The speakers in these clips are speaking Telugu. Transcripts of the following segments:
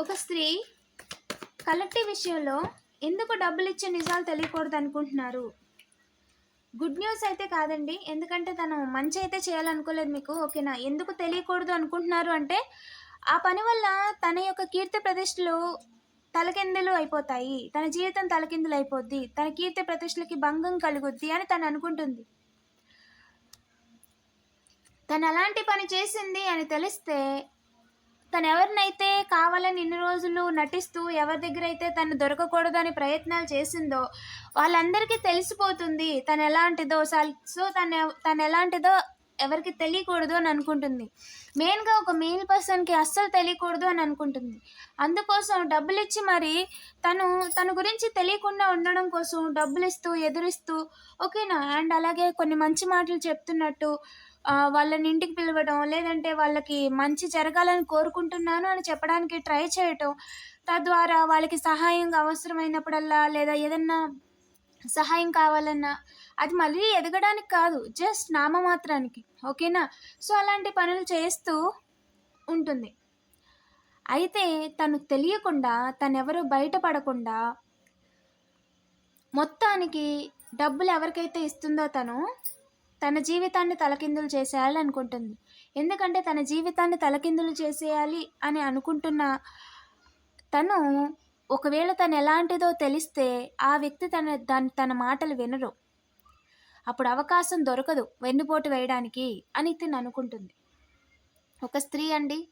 ఒక స్త్రీ కలెక్టివ్ విషయంలో ఎందుకు డబ్బులు ఇచ్చే నిజాలు తెలియకూడదు అనుకుంటున్నారు? గుడ్ న్యూస్ అయితే కాదండి. ఎందుకంటే తను మంచి అయితే చేయాలనుకోలేదు మీకు ఓకేనా? ఎందుకు తెలియకూడదు అనుకుంటున్నారు అంటే ఆ పని వల్ల తన యొక్క కీర్తి ప్రతిష్టలు తలకిందులు అయిపోతాయి. తన జీవితం తలకిందులు అయిపోద్ది. తన కీర్తి ప్రతిష్టలకి భంగం కలుగుద్ది అని తను అనుకుంటుంది. తను అలాంటి పని చేసింది అని తెలిస్తే తను ఎవరినైతే కావాలని ఇన్ని రోజులు నటిస్తూ ఎవరి దగ్గర అయితే తను దొరకకూడదని ప్రయత్నాలు చేసిందో వాళ్ళందరికీ తెలిసిపోతుంది తను ఎలాంటిదో సల్- సో తను తను ఎలాంటిదో ఎవరికి తెలియకూడదు అని అనుకుంటుంది. మెయిన్గా ఒక మెయిల్ పర్సన్కి అస్సలు తెలియకూడదు అని అనుకుంటుంది. అందుకోసం డబ్బులు ఇచ్చి మరి తను తన గురించి తెలియకుండా ఉండడం కోసం డబ్బులు ఇస్తూ ఎదురిస్తూ ఓకేనా? అండ్ అలాగే కొన్ని మంచి మాటలు చెప్తున్నట్టు వాళ్ళని ఇంటికి పిలవడం లేదంటే వాళ్ళకి మంచి జరగాలని కోరుకుంటున్నాను అని చెప్పడానికి ట్రై చేయటం తద్వారా వాళ్ళకి సహాయం అవసరమైనప్పుడల్లా లేదా ఏదన్నా సహాయం కావాలన్నా అది మళ్ళీ ఎదగడానికి కాదు జస్ట్ నామమాత్రానికి. ఓకేనా? సో అలాంటి పనులు చేస్తూ ఉంటుంది. అయితే తను తెలియకుండా తనెవరు బయటపడకుండా మొత్తానికి డబ్బులు ఎవరికైతే ఇస్తుందో తను తన జీవితాన్ని తలకిందులు చేసేయాలని అనుకుంటుంది. ఎందుకంటే తన జీవితాన్ని తలకిందులు చేసేయాలి అని అనుకుంటున్న తను ఒకవేళ తను ఎలాంటిదో తెలిస్తే ఆ వ్యక్తి తన దాని తన మాటలు వినరు. అప్పుడు అవకాశం దొరకదు వెన్నుపోటు వేయడానికి అని తిను అనుకుంటుంది. ఒక స్త్రీ అండి.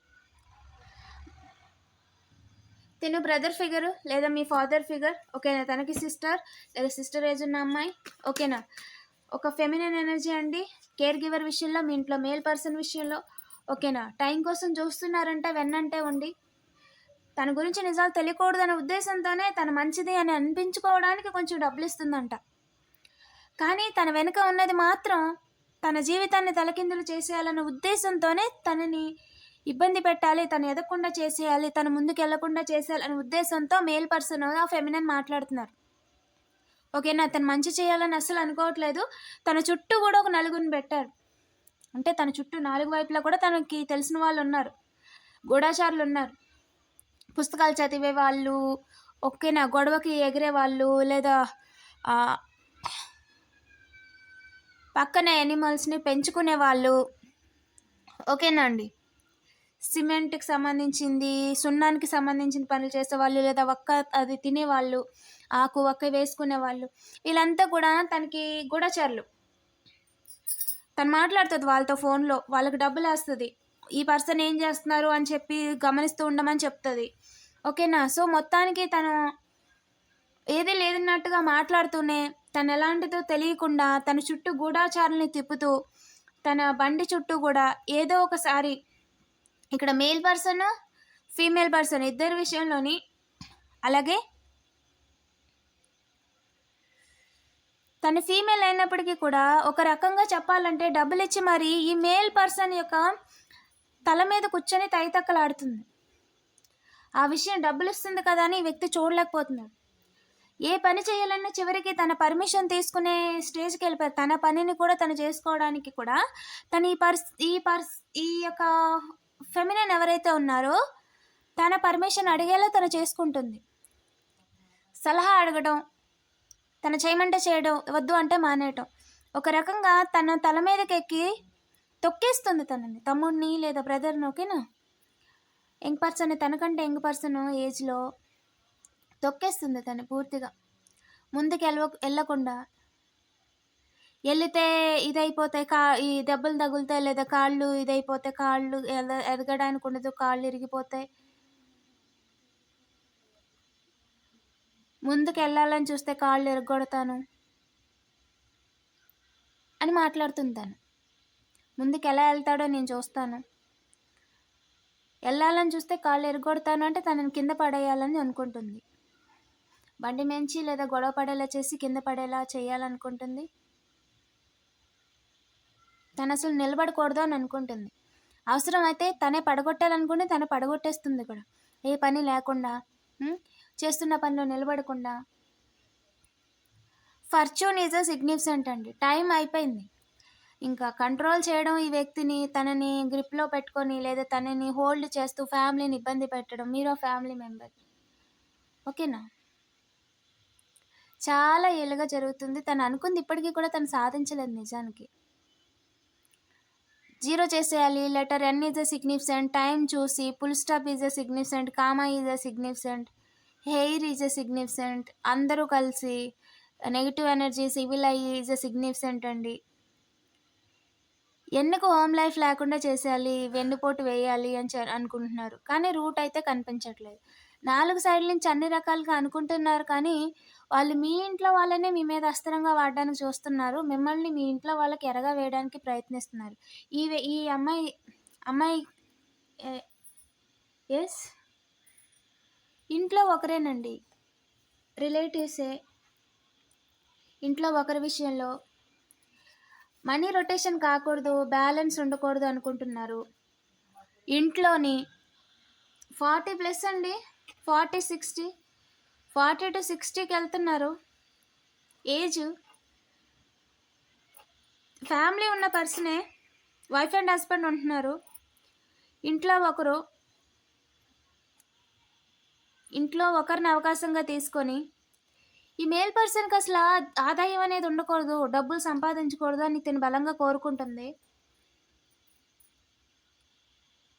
తిను బ్రదర్ ఫిగర్ లేదా మీ ఫాదర్ ఫిగర్. ఓకేనా? తనకి సిస్టర్ లేదా సిస్టర్ ఏజ్ ఉన్న అమ్మాయి. ఓకేనా? ఒక ఫెమినన్ ఎనర్జీ అండి. కేర్ గివర్ విషయంలో మీ ఇంట్లో మేల్ పర్సన్ విషయంలో ఓకేనా? టైం కోసం చూస్తున్నారంటే వెన్నంటే ఉండి. తన గురించి నిజాలు తెలియకూడదు అనే ఉద్దేశంతోనే తన మంచిది అని అనిపించుకోవడానికి కొంచెం డబ్బులు ఇస్తుందంట. కానీ తన వెనుక ఉన్నది మాత్రం తన జీవితాన్ని తలకిందులు చేసేయాలన్న ఉద్దేశంతోనే తనని ఇబ్బంది పెట్టాలి తను ఎదగకుండా చేసేయాలి తను ముందుకు వెళ్ళకుండా చేసేయాలి అనే ఉద్దేశంతో మేల్ పర్సన్ ఆ ఫెమినన్ మాట్లాడుతున్నారు. ఓకేనా తను మంచి చేయాలని అస్సలు అనుకోవట్లేదు. తన చుట్టూ కూడా ఒక నలుగురిని పెట్టారు. అంటే తన చుట్టూ నాలుగు వైపులా కూడా తనకి తెలిసిన వాళ్ళు ఉన్నారు. గూఢాచారులు ఉన్నారు. పుస్తకాలు చదివే వాళ్ళు ఓకేనా గొడవకి ఎగిరే వాళ్ళు లేదా పక్కన యానిమల్స్ని పెంచుకునే వాళ్ళు. ఓకేనా అండి? సిమెంట్కి సంబంధించింది సున్నానికి సంబంధించిన పనులు చేసేవాళ్ళు లేదా వక్క అది తినేవాళ్ళు ఆకు వక్క వేసుకునే వాళ్ళు వీళ్ళంతా కూడా తనకి గూఢచారులు. తను మాట్లాడుతుంది వాళ్ళతో ఫోన్లో వాళ్ళకి డబ్బులు వేస్తుంది. ఈ పర్సన్ ఏం చేస్తున్నారు అని చెప్పి గమనిస్తూ ఉండమని చెప్తుంది. ఓకేనా? సో మొత్తానికి తను ఏది లేదన్నట్టుగా మాట్లాడుతూనే తను ఎలాంటిదో తెలియకుండా తన చుట్టూ గూఢాచారుల్ని తిప్పుతూ తన బండి చుట్టూ కూడా ఏదో ఒకసారి ఇక్కడ మేల్ పర్సన్ ఫీమేల్ పర్సన్ ఇద్దరి విషయంలోని అలాగే తన ఫీమేల్ అయినప్పటికీ కూడా ఒక రకంగా చెప్పాలంటే డబ్బులు ఇచ్చి మరి ఈ మేల్ పర్సన్ యొక్క తల మీద కూర్చొని తైతక్కలాడుతుంది. ఆ విషయం డబ్బులు ఇస్తుంది కదా అని ఈ వ్యక్తి చూడలేకపోతున్నాడు. ఏ పని చేయాలన్నా చివరికి తన పర్మిషన్ తీసుకునే స్టేజ్కి వెళ్ళిపోయారు. తన పనిని కూడా తను చేసుకోవడానికి కూడా తను ఈ పర్స్ ఈ పర్స్ ఈ యొక్క ఫెమినన్ ఎవరైతే ఉన్నారో తన పర్మిషన్ అడిగేలా తను చేసుకుంటుంది. సలహా అడగడం తను చేయమంటే చేయడం వద్దు అంటే మానేయటం. ఒక రకంగా తన తల మీదకి ఎక్కి తొక్కేస్తుంది తనని. తమ్ముడిని లేదా బ్రదర్ని ఓకేనా యంగ్ పర్సన్ తనకంటే యంగ్ పర్సన్ ఏజ్లో తొక్కేస్తుంది తను పూర్తిగా. ముందుకు వెళ్ళ వెళ్ళకుండా వెళితే ఇదైపోతాయి కా ఈ దెబ్బలు తగులుతాయి లేదా కాళ్ళు ఇదైపోతే కాళ్ళు ఎద- ఎదగడానికి ఉండదు కాళ్ళు ఇరిగిపోతాయి. ముందుకు వెళ్ళాలని చూస్తే కాళ్ళు ఎరగొడతాను అని మాట్లాడుతుంది తను. ముందుకు ఎలా వెళ్తాడో నేను చూస్తాను. వెళ్ళాలని చూస్తే కాళ్ళు ఎరగొడతాను అంటే తనని కింద పడేయాలని అనుకుంటుంది. బండి మించి లేదా గొడవ పడేలా చేసి కింద పడేలా చేయాలనుకుంటుంది. తను అసలు నిలబడకూడదు అని అనుకుంటుంది అవసరమైతే తనే పడగొట్టాలనుకుంటే తను పడగొట్టేస్తుంది కూడా ఏ పని లేకుండా చేస్తున్న పనిలో నిలబడకుండా ఫర్చ్యూన్ ఈజ్ అ సిగ్నిఫికెంట్ అండి టైం అయిపోయింది ఇంకా కంట్రోల్ చేయడం ఈ వ్యక్తిని తనని గ్రిప్‌లో పెట్టుకొని లేదా తనని హోల్డ్ చేస్తూ ఫ్యామిలీని ఇబ్బంది పెట్టడం. మీరు ఫ్యామిలీ మెంబర్. ఓకేనా? చాలా ఏళ్ళుగా జరుగుతుంది. తను అనుకుంది ఇప్పటికీ కూడా తను సాధించలేదు నిజానికి. జీరో చేసేయాలి. Letter N is the significant. Time చూసి, full stop is the significant. Comma is the significant. Hair is the significant. అందరూ కలిసి negative energy, civil I is the significant అండి. ఎన్నుకు హోమ్ లైఫ్ లేకుండా చేసేయాలి. వెన్నుపోటు వేయాలి అని అనుకుంటున్నారు. కానీ రూట్ అయితే కనిపించట్లేదు. నాలుగు సైడ్‌ల నుంచి అన్ని రకాలుగా అనుకుంటున్నారు కానీ, వాళ్ళు మీ ఇంట్లో వాళ్ళనే మీ మీద అస్త్రంగా వాడడానికి చూస్తున్నారు. మిమ్మల్ని మీ ఇంట్లో వాళ్ళకి ఎరగా వేయడానికి ప్రయత్నిస్తున్నారు. ఈ ఈ అమ్మాయి అమ్మాయి ఎస్ ఇంట్లో ఒకరేనండి. రిలేటివ్సే. ఇంట్లో ఒకరి విషయంలో మనీ రొటేషన్ కాకూడదు, బ్యాలెన్స్ ఉండకూడదు అనుకుంటున్నారు. ఇంట్లోని 40 ప్లస్ అండి. ఫార్టీ సిక్స్టీ ఫార్టీ టు సిక్స్టీకి వెళ్తున్నారు ఏజ్ ఫ్యామిలీ ఉన్న పర్సనే. వైఫ్ అండ్ హస్బెండ్ ఉంటున్నారు. ఇంట్లో ఒకరు ఇంట్లో ఒకరిని అవకాశంగా తీసుకొని, ఈ మేల్ పర్సన్‌కి అసలు ఆదాయం అనేది ఉండకూడదు, డబ్బులు సంపాదించకూడదు అని తిని బలంగా కోరుకుంటుంది.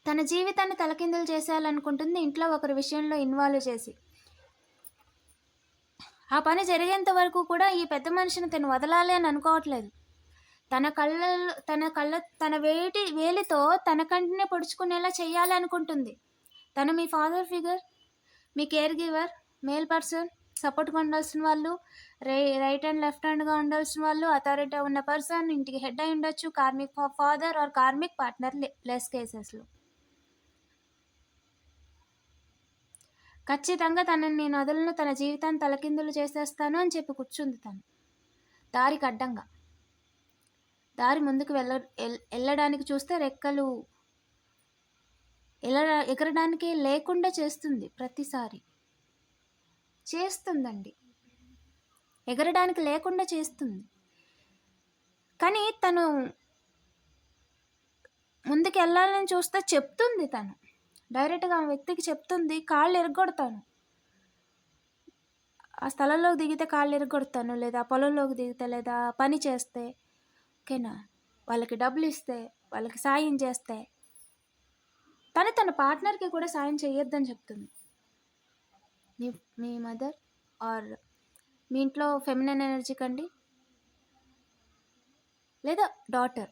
తన జీవితాన్ని తలకిందులు చేసేయాలనుకుంటుంది ఇంట్లో ఒకరి విషయంలో ఇన్వాల్వ్ చేసి. ఆ పని జరిగేంత వరకు కూడా ఈ పెద్ద మనిషిని తను వదలాలి అని అనుకోవట్లేదు. తన కళ్ళల్లో తన కళ్ళ తన వేటి వేలితో తన కంటినే పొడుచుకునేలా చేయాలి అనుకుంటుంది. తను మీ ఫాదర్ ఫిగర్, మీ కేర్ గివర్, మేల్ పర్సన్, సపోర్ట్‌గా ఉండాల్సిన వాళ్ళు, రై రైట్ అండ్ లెఫ్ట్ హ్యాండ్‌గా ఉండాల్సిన వాళ్ళు, అథారిటీ ఉన్న పర్సన్, ఇంటికి హెడ్ అయి ఉండొచ్చు, karmic father or karmic partner less కేసెస్‌లో. ఖచ్చితంగా తనని నేను వదలను, తన జీవితాన్ని తలకిందులు చేసేస్తాను అని చెప్పి కూర్చుంది తను. దారికి అడ్డంగా. దారి ముందుకు వెళ్ళ వెళ్ళడానికి చూస్తే రెక్కలు ఎల ఎగరడానికి లేకుండా చేస్తుంది ప్రతిసారి. చేస్తుందండి. ఎగరడానికి లేకుండా చేస్తుంది. కానీ తను ముందుకు వెళ్ళాలని చూస్తే చెప్తుంది తను. డైరెక్ట్‌గా ఆ వ్యక్తికి చెప్తుంది కాళ్ళు ఎరగొడతాను ఆ స్థలంలోకి దిగితే కాళ్ళు ఎరగొడతాను లేదా పొలంలోకి దిగితే లేదా పని చేస్తే ఓకేనా? వాళ్ళకి డబ్బులు ఇస్తే వాళ్ళకి సాయం చేస్తే తను తన పార్ట్నర్‌కి కూడా సాయం చేయొద్దని చెప్తుంది. మీ మీ మదర్ ఆర్ మీ ఇంట్లో ఫెమినైన్ ఎనర్జీ కండి. లేదా డాటర్.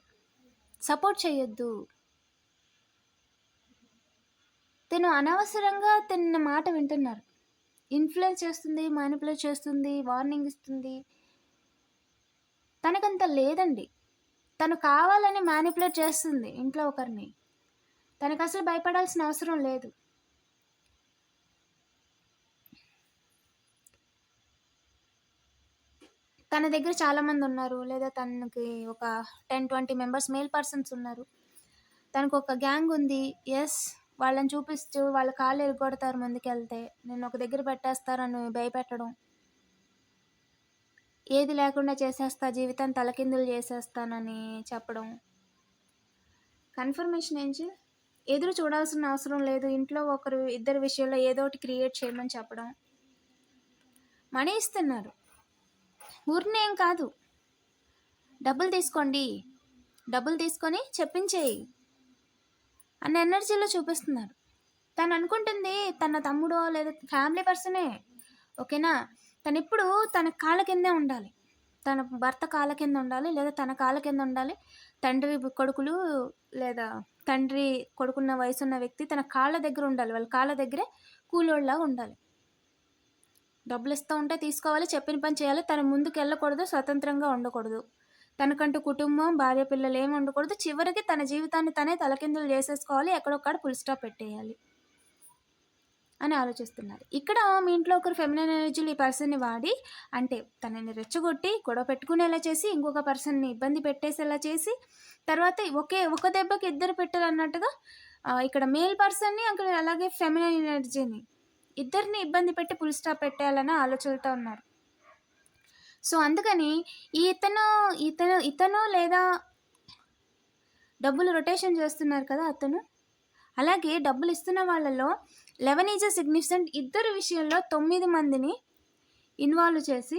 సపోర్ట్ చేయొద్దు. తను అనవసరంగా తన మాట వింటున్నారు. ఇన్‌ఫ్లుయెన్స్ చేస్తుంది, మానిప్యులేట్ చేస్తుంది, వార్నింగ్ ఇస్తుంది. తనకంత లేదండి. తను కావాలని మానిప్యులేట్ చేస్తుంది ఇంట్లో ఒకరిని. తనకు అసలు భయపడాల్సిన అవసరం లేదు. తన దగ్గర చాలామంది ఉన్నారు. లేదా తనకి ఒక 10, 20 మెంబర్స్ మేల్ పర్సన్స్ ఉన్నారు. తనకు ఒక గ్యాంగ్ ఉంది. ఎస్ వాళ్ళని చూపిస్తూ వాళ్ళ కాళ్ళు ఎరగొడతారు ముందుకెళ్తే. నేను ఒక దగ్గర పెట్టేస్తారని భయపెట్టడం. ఏది లేకుండా చేసేస్తా, జీవితాన్ని తలకిందులు చేసేస్తానని చెప్పడం. కన్ఫర్మేషన్ ఏంచి ఎదురు చూడాల్సిన అవసరం లేదు. ఇంట్లో ఒకరు ఇద్దరి విషయంలో ఏదోకటి క్రియేట్ చేయమని చెప్పడం. మనీ ఇస్తున్నారు. ఊరినేం కాదు. డబ్బులు తీసుకోండి. డబ్బులు తీసుకొని చెప్పించేయి. అన్న ఎనర్జీలో చూపిస్తున్నారు. తను అనుకుంటుంది తన తమ్ముడో లేదా ఫ్యామిలీ పర్సనే. ఓకేనా? తను ఎప్పుడు తన కాళ్ళ కిందే ఉండాలి. తన భర్త కాళ్ళ కింద ఉండాలి. లేదా తన కాళ్ళ కింద ఉండాలి. తండ్రి కొడుకులు లేదా తండ్రి కొడుకున్న వయసున్న వ్యక్తి తన కాళ్ళ దగ్గర ఉండాలి. వాళ్ళ కాళ్ళ దగ్గరే కూలోళ్ళలాగా ఉండాలి. డబ్బులిస్తూ ఉంటే తీసుకోవాలి. చెప్పిన పని చేయాలి. తన ముందుకు వెళ్ళకూడదు స్వతంత్రంగా ఉండకూడదు. తనకంటూ కుటుంబం, భార్య, పిల్లలు ఏమి ఉండకూడదు. చివరికి తన జీవితాన్ని తనే తలకిందులు చేసేసుకోవాలి. ఎక్కడొక్కడ ఫుల్ స్టాప్ పెట్టేయాలి. అని ఆలోచిస్తున్నారు. ఇక్కడ మీ ఇంట్లో ఒకరు ఫెమినైన్ ఎనర్జీలు ఈ పర్సన్‌ని వాడి అంటే తనని రెచ్చగొట్టి, గొడవ పెట్టుకునేలా చేసి, ఇంకొక పర్సన్‌ని ఇబ్బంది పెట్టేసేలా చేసి, తర్వాత ఒకే ఒక దెబ్బకి ఇద్దరు పెట్టాలన్నట్టుగా ఇక్కడ మేల్ పర్సన్‌ని అక్కడ అలాగే ఫెమినైన్ ఎనర్జీని ఇద్దరిని ఇబ్బంది పెట్టి పుల్ స్టాప్ పెట్టేయాలన్న ఆలోచనతో ఉన్నారు. సో, అందుకని ఇతను ఇతను ఇతను లేదా డబ్బులు రొటేషన్ చేస్తున్నారు కదా అతను. అలాగే డబ్బులు ఇస్తున్న వాళ్ళలో లెవెన్ ఈజ్ సిగ్నిఫికెంట్ ఇద్దరు విషయంలో తొమ్మిది మందిని ఇన్వాల్వ్ చేసి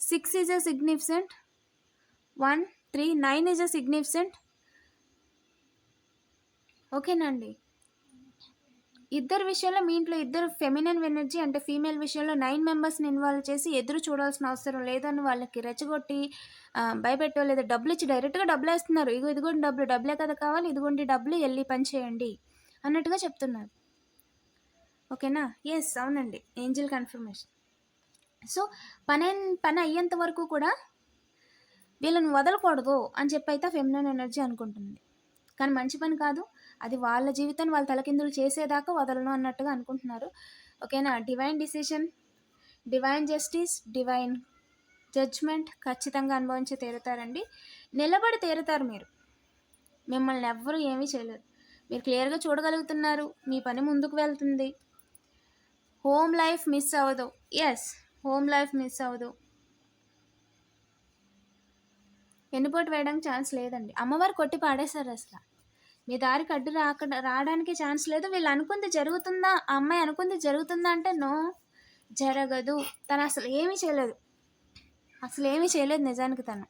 six is a significant one three nine is a significant ఓకేనండి ఇద్దరు విషయంలో మీ ఇంట్లో ఇద్దరు ఫెమినన్ ఎనర్జీ అంటే ఫీమేల్ విషయంలో నైన్ మెంబర్స్ని ఇన్వాల్వ్ చేసి ఎదురు చూడాల్సిన అవసరం లేదని వాళ్ళకి రెచ్చగొట్టి భయపెట్టో లేదా డబ్బులు ఇచ్చి డైరెక్ట్గా డబ్బులు వేస్తున్నారు. ఇగో ఇదిగోండి డబ్బులు డబ్బులే కదా కావాలి ఇదిగోండి డబ్బులు వెళ్ళి పని చేయండి అన్నట్టుగా చెప్తున్నారు. ఓకేనా? ఎస్ అవునండి. ఏంజిల్ కన్ఫర్మేషన్ సో పని పని అయ్యేంత వరకు కూడా వీళ్ళని వదలకూడదు అని చెప్పి అయితే ఫెమినన్ ఎనర్జీ అనుకుంటుంది. కానీ మంచి పని కాదు. అది వాళ్ళ జీవితాన్ని వాళ్ళ తలకిందులు చేసేదాకా వదలను అన్నట్టుగా అనుకుంటున్నారు. ఓకేనా? Divine decision divine justice divine judgement ఖచ్చితంగా అనుభవించి తీరుతారండి. నిలబడి తీరుతారు మీరు. మిమ్మల్ని ఎవ్వరూ ఏమీ చేయలేరు. మీరు క్లియర్గా చూడగలుగుతున్నారు. మీ పని ముందుకు వెళ్తుంది. హోమ్ లైఫ్ మిస్ అవ్వదు. ఎస్ హోమ్ లైఫ్ మిస్ అవ్వదు. వెన్నుపోటు వేయడానికి ఛాన్స్ లేదండి. అమ్మవారు కొట్టి పాడేశారు అసలు. మీ దారికి అడ్డు రాక రావడానికి ఛాన్స్ లేదు. వీళ్ళు అనుకుంది జరుగుతుందా? ఆ అమ్మాయి అనుకుంది జరుగుతుందా అంటే నో. జరగదు. తను అసలు ఏమీ చేయలేదు. అసలు ఏమీ చేయలేదు నిజానికి తను.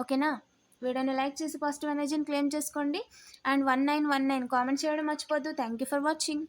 ఓకేనా? వీడియోని లైక్ చేసి పాజిటివ్ ఎనర్జీని క్లెయిమ్ చేసుకోండి. And one nine one nine comment చేయడం మర్చిపోద్దు. Thank you for watching.